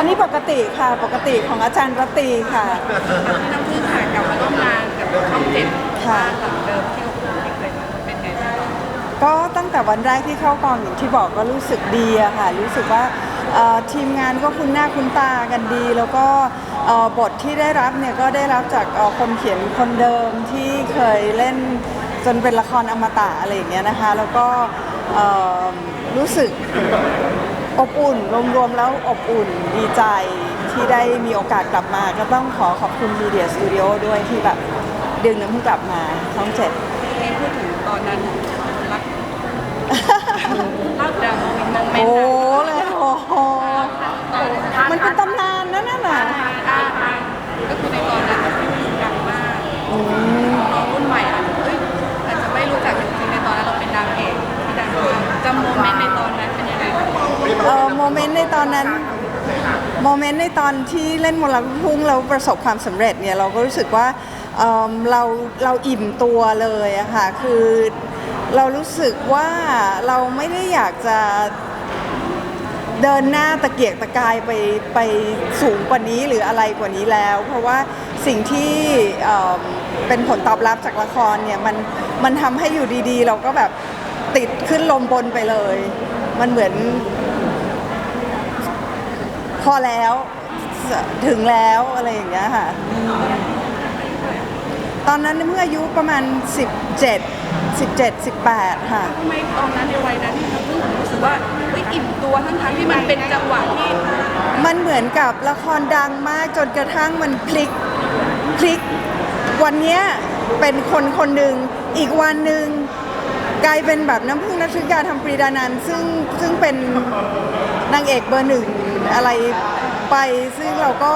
อันนี้ปกติค่ะปกติของอาจารย์รตรีค่ะ น้ำพึ่งค่ะกลับมาร่วมงานกับช่องเจ็ดค่ะจากเดิมที่เราเคยเป็นไงบ้างก็ตั้งแต่วันแรกที่เข้ากองอย่างที่บอกก็รู้สึกดีอะค่ะ รู้สึกว่าเอ่อทีมงานก็คุ้นหน้าคุ้นตากันดี แล้วก็เอ่อบทที่ได้รับเนี่ยก็ได้รับจากเอ่อคนเขียนคนเดิมที่เคยเล่นจนเป็นละครอมตะอะไรอย่างเงี้ยนะคะ แล้วก็เอ่อรู้สึก อบอุ่นรวมๆแล้วอบอุ่นดีใจที่ได้มีโอกาสกลับมา ก็ต้องขอขอบคุณมีเดียสตูดิโอด้วยที่แบบดึงน้ำพึ่งกลับมาช่องเจ็ดที่พูดถึงตอนนั้นรักเล่าแต่โมเมนต์โมเมนโอ้ต์เลยโอ้โหมันเป็นตำนานนะนั่นน่ะก็คือในตอนนั้นดังมากน้องรุ่นใหม่อาจจะเอ้ยอาจจะไม่รู้จักจริงๆในตอนนั้นเราเป็นนางเอกที่ดังมากจำโมเมนต์ในตอนนั้น เป็นยังไงบ้างเอโมเมนต์ในตอนนั้นโมเมนต์ในตอนที่เล่นมนต์รักลูกทุ่งแล้วประสบความสำเร็จเนี่ยเราก็รู้สึกว่าเอิ่มเราเราอิ่มตัวเลยอะค่ะคือเรารู้สึกว่าเราไม่ได้อยากจะเดินหน้าตะเกียกตะกายไปไปสูงกว่านี้หรืออะไรกว่านี้แล้ว เพราะว่าสิ่งที่เอิ่มเป็นผลตอบรับจากละครเนี่ยมันมันทำให้อยู่ดีๆ เราก็แบบติดขึ้นลมบนไปเลย มันเหมือน พอแล้วถึงแล้วอะไรอย่างเงี้ยค่ะ ตอนนั้นเมื่ออายุประมาณ 17 17 18 ค่ะ ทำไมตอนนั้นในวัยนั้นเราเพิ่งรู้สึกว่าเฮ้ยอิ่มตัวทั้งๆที่มันเป็นจังหวะที่มันเหมือนกับละครดังมากจนกระทั่งมันพลิกพลิก วันเนี้ยเป็นคนคนหนึ่งอีกวันหนึ่งกลายเป็นแบบน้ำพึ่งนัทริกาทำปรีดานันท์ซึ่งซึ่งเป็นนางเอกเบอร์หนึ่ง อะไรไปซึ่งเราก็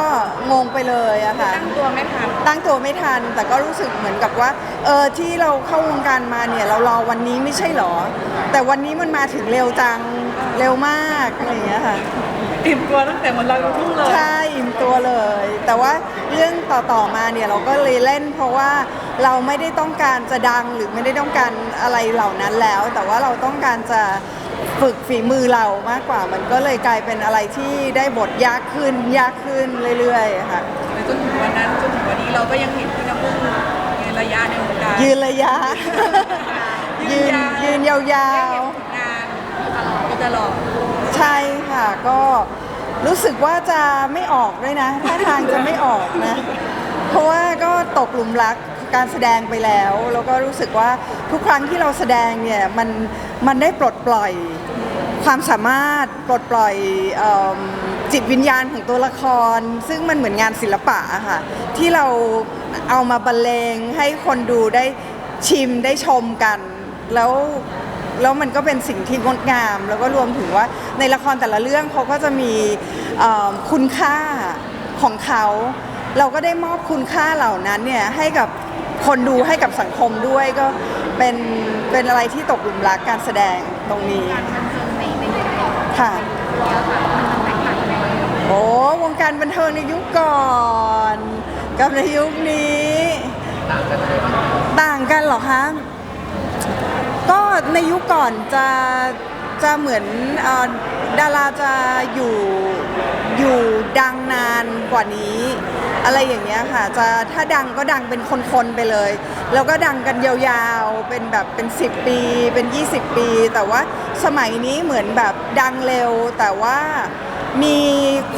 งงไปเลยอะค่ะ ตั้งตัวไม่ทัน ตั้งตัวไม่ทัน แต่ก็รู้สึกเหมือนกับว่า เออที่เราเข้าวงการมาเนี่ยเรารอวันนี้ไม่ใช่หรอ แต่วันนี้มันมาถึงเร็วจัง เร็วมากอะไรอย่างเงี้ยค่ะ อิ่มตัวตั้งแต่มันเราลูกทุ่งเลยใช่อิ่มตัวเลย แต่ว่าเรื่องต่อๆมาเนี่ยเราก็เลยเล่น เพราะว่าเราไม่ได้ต้องการจะดังหรือไม่ได้ต้องการอะไรเหล่านั้นแล้ว แต่ว่าเราต้องการจะ ฝึกฝีมือเรามากกว่า มันก็เลยกลายเป็นอะไรที่ได้บทยากขึ้นยากขึ้นเรื่อยๆค่ะจนถึงวันนั้นจนถึงวันนี้เราก็ยังเห็นพี่น้ำพึ่งในระยะในวงการยืนระยะ ยืนยืนยาวเห็นผลงานตลอดตลอดๆใช่ค่ะก็รู้สึกว่าจะไม่ออกด้วยนะท่าทางจะไม่ออกนะ เพราะว่าก็ตกหลุมรักการแสดงไปแล้ว แล้วก็รู้สึกว่าทุกครั้งที่เราแสดงเนี่ยมัน มันได้ปลดปล่อยความสามารถปลดปล่อยเอิ่มจิตวิญญาณของตัวละคร ซึ่งมันเหมือนงานศิลปะอะค่ะที่เราเอามาบรรเลงให้คนดูได้ชิมได้ชมกัน แล้วแล้วมันก็เป็นสิ่งที่งดงาม แล้วก็รวมถึงว่าในละครแต่ละเรื่องเขาก็จะมีเอิ่มคุณค่าของเขา เราก็ได้มอบคุณค่าเหล่านั้นเนี่ยให้กับคนดูให้กับสังคมด้วยก็ เป็นเป็นอะไรที่ตกหลุมรักการแสดงตรงนี้ค่ะโอ้วงการบันเทิงในยุคก่อนกับในยุคนี้ต่างกันเหรอคะก็ในยุคก่อนจะจะเหมือนอ ดาราจะอยู่อยู่ดังนานกว่านี้ อะไรอย่างเงี้ยค่ะ จะถ้าดังก็ดังเป็นคนๆไปเลย แล้วก็ดังกันยาวๆเป็นแบบเป็น 10 ปีเป็น 20 ปี แต่ว่าสมัยนี้เหมือนแบบดังเร็ว แต่ว่ามี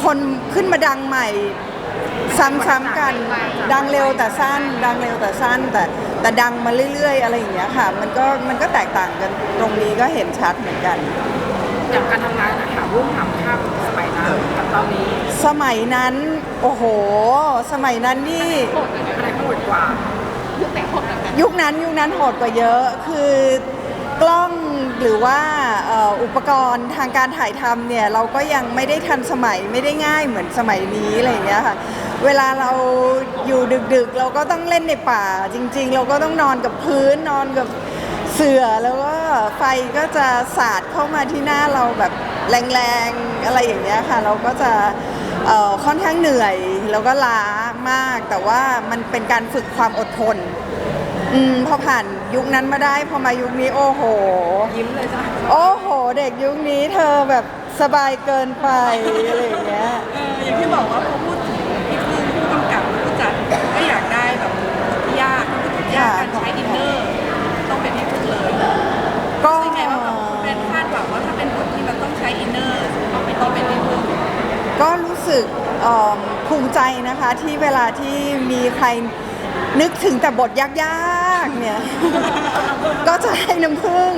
คนขึ้นมาดังใหม่ซ้ำๆกันดังเร็วแต่สั้น ดังเร็วแต่สั้น แต่แต่ดังมาเรื่อยๆ อะไรอย่างเงี้ยค่ะ มันก็มันก็แตกต่างกันตรงนี้ก็เห็นชัดเหมือนกัน อย่างการทำงานนะคะรุ่งทำภาพสมัยนั้นกับตอนนี้สมัยนั้น โอ้โห สมัยนั้นนี่โหดอะไรโหดกว่ายุคแต่โหดแบบนั้นยุคนั้นยุคนั้นโหดกว่าเยอะคือกล้องหรือว่าเอ่ออุปกรณ์ทางการถ่ายทำเนี่ยเราก็ยังไม่ได้ทันสมัยไม่ได้ง่ายเหมือนสมัยนี้อะไรอย่างเงี้ยค่ะเวลาเราอยู่ดึกๆ เราก็ต้องเล่นในป่าจริง ๆ เราก็ต้องนอนกับพื้นนอนกับ เสือแล้วก็ไฟก็จะสาดเข้ามาที่หน้าเราแบบแรงๆอะไรอย่างเงี้ยค่ะ เราก็จะค่อนข้างเหนื่อยแล้วก็ล้ามาก แต่ว่ามันเป็นการฝึกความอดทนอืมพอผ่านยุคนั้นมาได้พอมายุคนี้โอ้โห ยิ้มเลยจ้ะโอ้โห เด็กยุคนี้เธอแบบสบายเกินไปอะไรอย่างเงี้ยเออก็รู้สึกเอิ่ มิใจนะคะที่เวลาที่มีใครนึกถึงแต่บทยากๆ เนี่ย ก็จะให้น้ำผึ้ง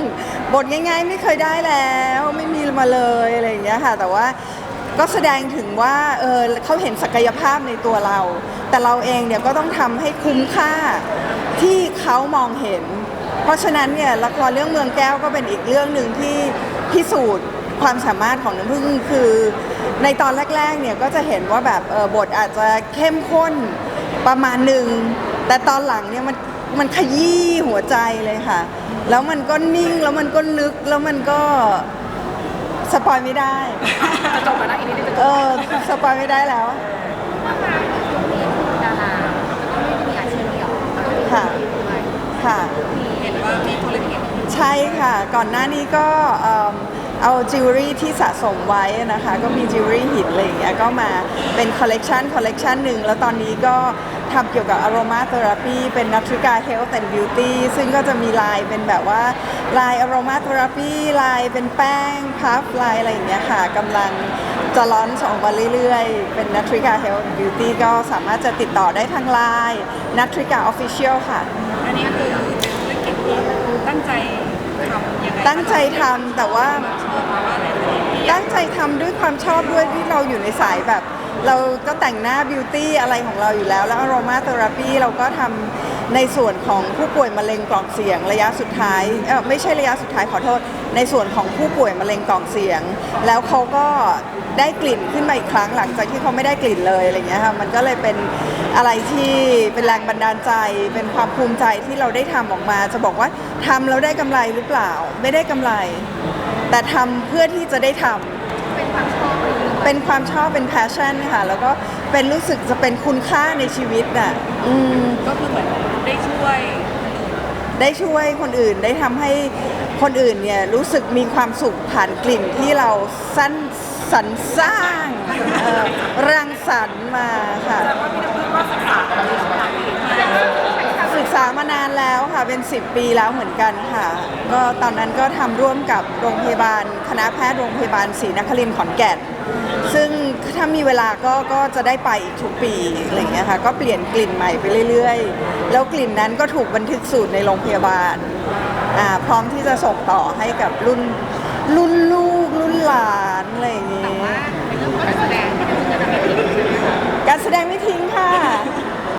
บทง่ายๆ ไม่เคยได้แล้ว ไม่มีมาเลยอะไรอย่างเงี้ยค่ะ แต่ว่าก็แสดงถึงว่าเออเขาเห็นศักยภาพในตัวเรา แต่เราเองเนี่ยก็ต้องทำให้คุ้มค่าที่เขามองเห็น เพราะฉะนั้นเนี่ยละครเรื่องเมืองแก้วก็เป็นอีกเรื่องหนึ่งที่พิสูจน์ความสามารถของน้ำผึ้งคือในตอนแรกๆเนี่ยก็จะเห็นว่าแบบเออบทอาจจะเข้มข้นประมาณหนึ่ง แต่ตอนหลังเนี่ยมันมันขยี้หัวใจเลยค่ะ แล้วมันก็นิ่งแล้วมันก็ลึกแล้วมันก็สปอยไม่ได้จะจบแล้วนะอีกนิดนึงจะจเอบอสปอยไม่ได้แล้วดาราก็ไม่ได้มีอาชีพเดียวค่ะค่ะเห็นว่ามีธุรกิจใช่ค่ะ ก่อนหน้านี้ก็ เอาจิวเวลรี่ที่สะสมไว้นะคะ ก็มีจิวเวลรี่หินอะไรอย่างเงี้ยก็มาเป็นคอลเลกชันคอลเลกชันหนึ่งแล้วตอนนี้ก็ทำเกี่ยวกับ aroma therapy เป็น Natrica Health and Beauty ซึ่งก็จะมีลายเป็นแบบว่าลาย aroma therapy ลายเป็นแป้งพัฟลายอะไรอย่างเงี้ยค่ะกำลังจะร้อนออกมาเรื่อยๆ เป็น Natrica Health and Beauty ก็สามารถจะติดต่อได้ทางไลน์ Natrica Official ค่ะ อันนี้คือเป็นธุรกิจที่ตั้งใจ ตั้งใจทำแต่ว่าตั้งใจทำด้วยความชอบด้วยที่เราอยู่ในสายแบบ เราก็แต่งหน้าบิวตี้อะไรของเราอยู่แล้ว แล้วอารมาเทอราปีเราก็ทำในส่วนของผู้ป่วยมะเร็งกล่องเสียงระยะสุดท้ายเออไม่ใช่ระยะสุดท้ายขอโทษ ในส่วนของผู้ป่วยมะเร็งกล่องเสียง แล้วเขาก็ได้กลิ่นขึ้นมาอีกครั้งหลังจากที่เขาไม่ได้กลิ่นเลยอะไรเงี้ยค่ะมันก็เลยเป็นอะไรที่เป็นแรงบันดาลใจ เป็นความภูมิใจที่เราได้ทำออกมา จะบอกว่าทำแล้วได้กำไรหรือเปล่า ไม่ได้กำไร แต่ทำเพื่อที่จะได้ทำเป็นความชอบเลยเป็นความชอบเป็น passion ค่ะแล้วก็เป็นรู้สึกจะเป็นคุณค่าในชีวิตน่ะอืมก็คือเหมือนได้ช่วย ได้ช่วยคนอื่นได้ทำให้ คนอื่นเนี่ยรู้สึกมีความสุขผ่านกลิ่นที่เราสั้นสรรสร้างเอ่อรังสรรค์มาค่ะ ศึกษามานานแล้วค่ะเป็น 10 ปีแล้วเหมือนกันค่ะ ก็ตอนนั้นก็ทำร่วมกับโรงพยาบาล คณะแพทย์โรงพยาบาลศรีนครินทร์ขอนแก่น ซึ่งถ้ามีเวลาก็ก็จะได้ไปอีกทุกปีอะไรอย่างเงี้ยค่ะก็เปลี่ยนกลิ่นใหม่ไปเรื่อยๆ แล้วกลิ่นนั้นก็ถูกบันทึกสูตรในโรงพยาบาล อ่าพร้อมที่จะส่งต่อให้กับรุ่นรุ่นลูกรุ่นหลานอะไรอย่างงี้ แต่ว่าในเรื่องของการแสดงที่มันจะทำให้ผิดใช่ไหมคะ การแสดงไม่ทิ้งค่ะ